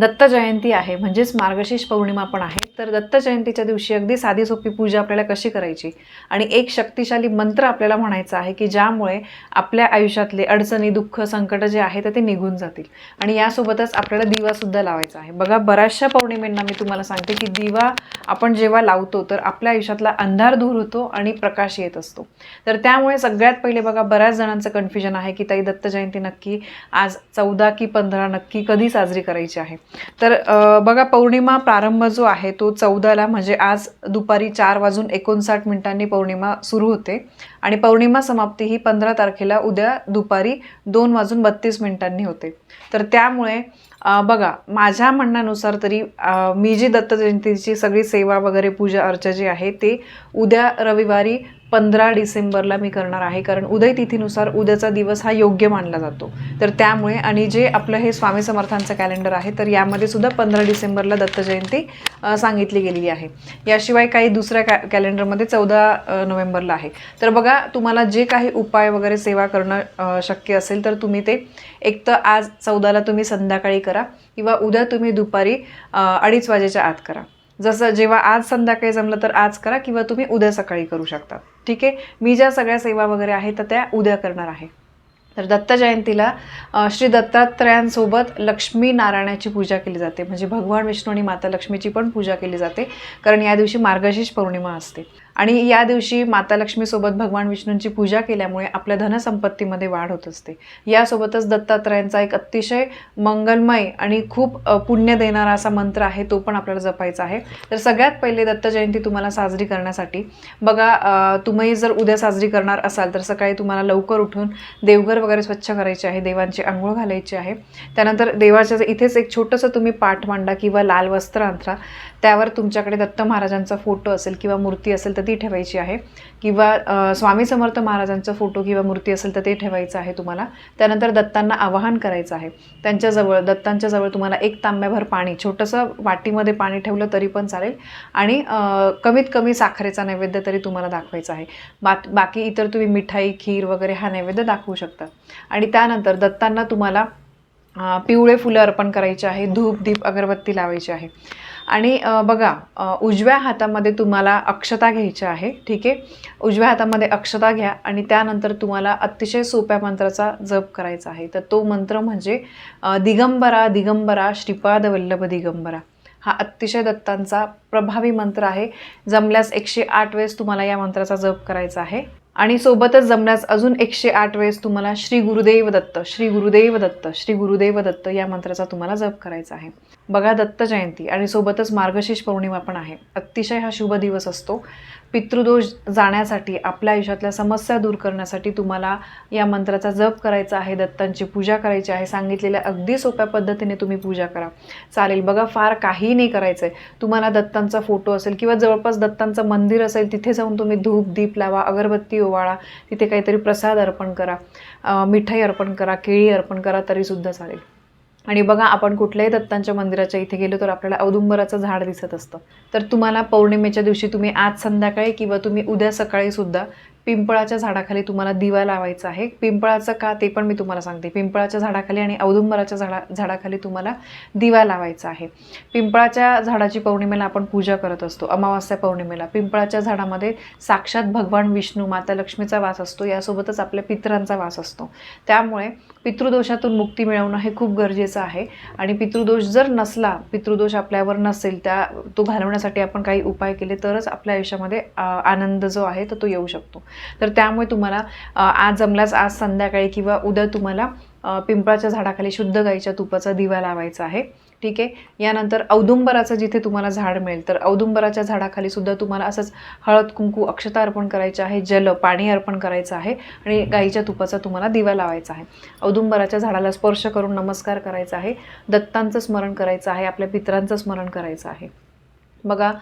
दत्त जयंती आहे म्हणजेच मार्गशीर्ष पौर्णिमा पण आहे. तर दत्त जयंतीच्या दिवशी अगदी साधी सोपी पूजा आपल्याला कशी करायची? आणि एक शक्तिशाली मंत्र आपल्याला म्हणायचा आहे की ज्यामुळे आपल्या आयुष्यातले अडचणी दुःख संकट जे आहे तर ते निघून जातील. आणि यासोबतच आपल्याला दिवासुद्धा लावायचा आहे. बघा बऱ्याचशा पौर्णिमेंना मी तुम्हाला सांगते की दिवा आपण जेव्हा लावतो तर आपल्या आयुष्यातला अंधार दूर होतो आणि प्रकाश येत असतो. तर त्यामुळे सगळ्यात पहिले बघा बऱ्याच जणांचं कन्फ्युजन आहे की ताई दत्त जयंती नक्की आज चौदा की पंधरा नक्की कधी साजरी करायची आहे? तर बघा पौर्णिमा प्रारंभ जो आहे तो चौदाला म्हणजे आज दुपारी चार वाजून एकोणसाठ मिनिटांनी पौर्णिमा सुरू होते. आणि पौर्णिमा समाप्ती ही पंधरा तारखेला उद्या दुपारी दोन वाजून बत्तीस मिनिटांनी होते. तर त्यामुळे बघा माझ्या म्हणण्यानुसार तरी मी जी दत्त जयंतीची सगळी सेवा वगैरे पूजा अर्चा जी आहे ते उद्या रविवारी पंधरा डिसेंबरला मी करणार आहे कारण उदय तिथीनुसार उद्याचा दिवस हा योग्य मानला जातो. तर त्यामुळे आणि जे आपलं हे स्वामी समर्थांचं कॅलेंडर आहे तर यामध्ये सुद्धा पंधरा डिसेंबरला दत्त जयंती सांगितली गेलेली आहे. याशिवाय काही दुसऱ्या कॅ कॅलेंडरमध्ये चौदा नोव्हेंबरला आहे. तर बघा तुम्हाला जे काही उपाय वगैरे सेवा करणं शक्य असेल तर तुम्ही ते एक तर आज चौदाला तुम्ही संध्याकाळी करा किंवा उद्या तुम्ही दुपारी अडीच वाजेच्या आत करा. जसं जेव्हा आज संध्याकाळी जमलं तर आज करा किंवा तुम्ही उद्या सकाळी करू शकता. ठीक आहे? मी ज्या सगळ्या सेवा वगैरे आहेत तर त्या उद्या करणार आहे. तर दत्त जयंतीला श्री दत्तात्रयांसोबत लक्ष्मी नारायणाची पूजा केली जाते. म्हणजे भगवान विष्णू आणि माता लक्ष्मीची पण पूजा केली जाते. कारण या दिवशी मार्गशीर्ष पौर्णिमा असते. आणि या दिवशी माता लक्ष्मीसोबत भगवान विष्णूंची पूजा केल्यामुळे आपल्या धनसंपत्तीमध्ये वाढ होत असते. यासोबतच दत्तात्रयांचा एक अतिशय मंगलमय आणि खूप पुण्य देणारा असा मंत्र आहे तो पण आपल्याला जपायचा आहे. तर सगळ्यात पहिले दत्त जयंती तुम्हाला साजरी करण्यासाठी. बघा तुम्ही जर उद्या साजरी करणार असाल तर सकाळी तुम्हाला लवकर उठून देवघर वगैरे स्वच्छ करायचे आहे देवांची आंघोळ घालायची आहे. त्यानंतर देवाच्या इथेच एक छोटंसं तुम्ही पाठ मांडा किंवा लाल वस्त्र अंथरा त्यावर तुमच्याकडे दत्त महाराजांचा फोटो असेल किंवा मूर्ती असेल तर ती ठेवायची आहे. किंवा स्वामी समर्थ महाराजांचा फोटो किंवा मूर्ती असेल तर ते ठेवायचं आहे तुम्हाला. त्यानंतर दत्तांना आवाहन करायचं आहे. त्यांच्याजवळ दत्तांच्या जवळ तुम्हाला एक तांब्याभर पाणी छोटंसं वाटीमध्ये पाणी ठेवलं तरी पण चालेल. आणि कमीत कमी साखरेचा नैवेद्य तरी तुम्हाला दाखवायचा आहे. बा बाकी इतर तुम्ही मिठाई खीर वगैरे हा नैवेद्य दाखवू शकता. आणि त्यानंतर दत्तांना तुम्हाला पिवळे फुलं अर्पण करायचे आहे. धूप दीप अगरबत्ती लावायची आहे. आणि बघा उजव्या हातामध्ये तुम्हाला अक्षता घ्यायच्या आहे ठीक आहे? उजव्या हातामध्ये अक्षता घ्या आणि त्यानंतर तुम्हाला अतिशय सोप्या मंत्राचा जप करायचा आहे. तर तो मंत्र म्हणजे दिगंबरा दिगंबरा श्रीपाद वल्लभ दिगंबरा. हा अतिशय दत्तांचा प्रभावी मंत्र आहे. जमल्यास एकशे आठ वेळेस तुम्हाला या मंत्राचा जप करायचा आहे. आणि सोबतच जमल्यास अजून एकशे आठ वेळेस तुम्हाला श्री गुरुदेव दत्त श्री गुरुदेव दत्त श्री गुरुदेव दत्त या मंत्राचा तुम्हाला जप करायचा आहे. बघा दत्त जयंती आणि सोबतच मार्गशीर्ष पौर्णिमा पण आहे. अतिशय हा शुभ दिवस असतो. पितृदोष जाण्यासाठी आपल्या आयुष्यातल्या समस्या दूर करण्यासाठी तुम्हाला या मंत्राचा जप करायचा आहे दत्तांची पूजा करायची आहे सांगितलेल्या अगदी सोप्या पद्धतीने तुम्ही पूजा करा. चालेल बघा फार काही नाही करायचं आहे तुम्हाला दत्तांचा फोटो असेल किंवा जवळपास दत्तांचं मंदिर असेल तिथे जाऊन तुम्ही धूप दीप लावा अगरबत्ती ओवाळा तिथे काहीतरी प्रसाद अर्पण करा मिठाई अर्पण करा केळी अर्पण करा तरीसुद्धा चालेल. आणि बघा आपण कुठल्याही दत्तांच्या मंदिराच्या इथे गेलो तर आपल्याला औदुंबराचं झाड दिसत असतं. तर तुम्हाला पौर्णिमेच्या दिवशी तुम्ही आज संध्याकाळी किंवा तुम्ही उद्या सकाळी सुद्धा पिंपळाच्या झाडाखाली तुम्हाला दिवा लावायचा आहे. पिंपळाचं का ते पण मी तुम्हाला सांगते. पिंपळाच्या झाडाखाली आणि औदुंबराच्या झाडा झाडाखाली तुम्हाला दिवा लावायचा आहे. पिंपळाच्या झाडाची पौर्णिमेला आपण पूजा करत असतो. अमावास्या पौर्णिमेला. पिंपळाच्या झाडामध्ये साक्षात भगवान विष्णू माता लक्ष्मीचा वास असतो. यासोबतच आपल्या पितरांचा वास असतो. त्यामुळे पितृदोषातून मुक्ती मिळवणं हे खूप गरजेचं आहे. आणि पितृदोष जर नसला पितृदोष आपल्यावर नसेल त्या तो घालवण्यासाठी आपण काही उपाय केले तरच आपल्या आयुष्यामध्ये आनंद जो आहे तर तो येऊ शकतो. तर त्यामुळे तुम्हाला आज जमल्यास आज संध्याकाळी किंवा उद्या तुम्हाला पिंपळाच्या झाडाखाली शुद्ध गाईच्या तुपाचा दिवा लावायचा आहे. ठीक आहे? यानंतर औदुंबराचं जिथे तुम्हाला झाड मिळेल तर औदुंबराच्या झाडाखाली सुद्धा तुम्हाला असंच हळद कुंकू अक्षता अर्पण करायचं आहे जल पाणी अर्पण करायचं आहे आणि गाईच्या तुपाचा तुम्हाला दिवा लावायचा आहे. औदुंबराच्या झाडाला स्पर्श करून नमस्कार करायचा आहे. दत्तांचं स्मरण करायचं आहे आपल्या पित्रांचं स्मरण करायचं आहे. बघा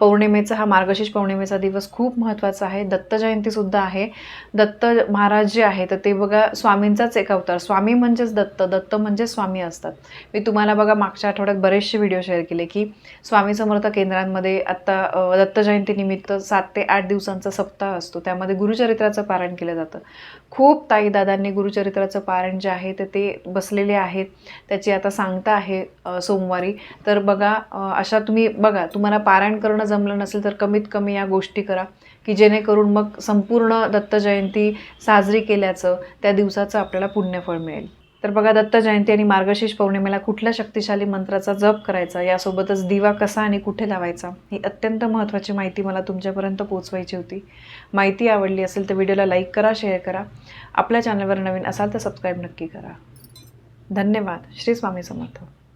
पौर्णिमेचा हा मार्गशीर्ष पौर्णिमेचा दिवस खूप महत्त्वाचा आहे. दत्त जयंतीसुद्धा आहे. दत्त महाराज जे आहे तर ते बघा स्वामींचाच एक अवतार. स्वामी म्हणजेच दत्त दत्त म्हणजे स्वामी असतात. मी तुम्हाला बघा मागच्या आठवड्यात बरेचसे व्हिडिओ शेअर केले की स्वामी समर्थ केंद्रांमध्ये आत्ता दत्त जयंतीनिमित्त सात ते आठ दिवसांचा सप्ताह असतो. त्यामध्ये गुरुचरित्राचं पारण केलं जातं. खूप ताई दादांनी गुरुचरित्राचं पारण जे आहे तर ते बसलेले आहेत. त्याची आता सांगता आहे सोमवारी. तर बघा अशा तुम्ही बघा तुम्हाला पारायण करणं जमलं नसेल तर कमीत कमी या गोष्टी करा की जेणेकरून मग संपूर्ण दत्त जयंती साजरी केल्याचं त्या दिवसाचं आपल्याला पुण्यफळ मिळेल. तर बघा दत्त जयंती आणि मार्गशीर्ष पौर्णिमेला कुठल्या शक्तिशाली मंत्राचा जप करायचा? यासोबतच दिवा कसा आणि कुठे लावायचा? ही अत्यंत महत्त्वाची माहिती मला तुमच्यापर्यंत पोचवायची होती. माहिती आवडली असेल तर व्हिडिओला लाईक करा शेअर करा. आपल्या चॅनलवर नवीन असाल तर सबस्क्राईब नक्की करा. धन्यवाद. श्री स्वामी समर्थ.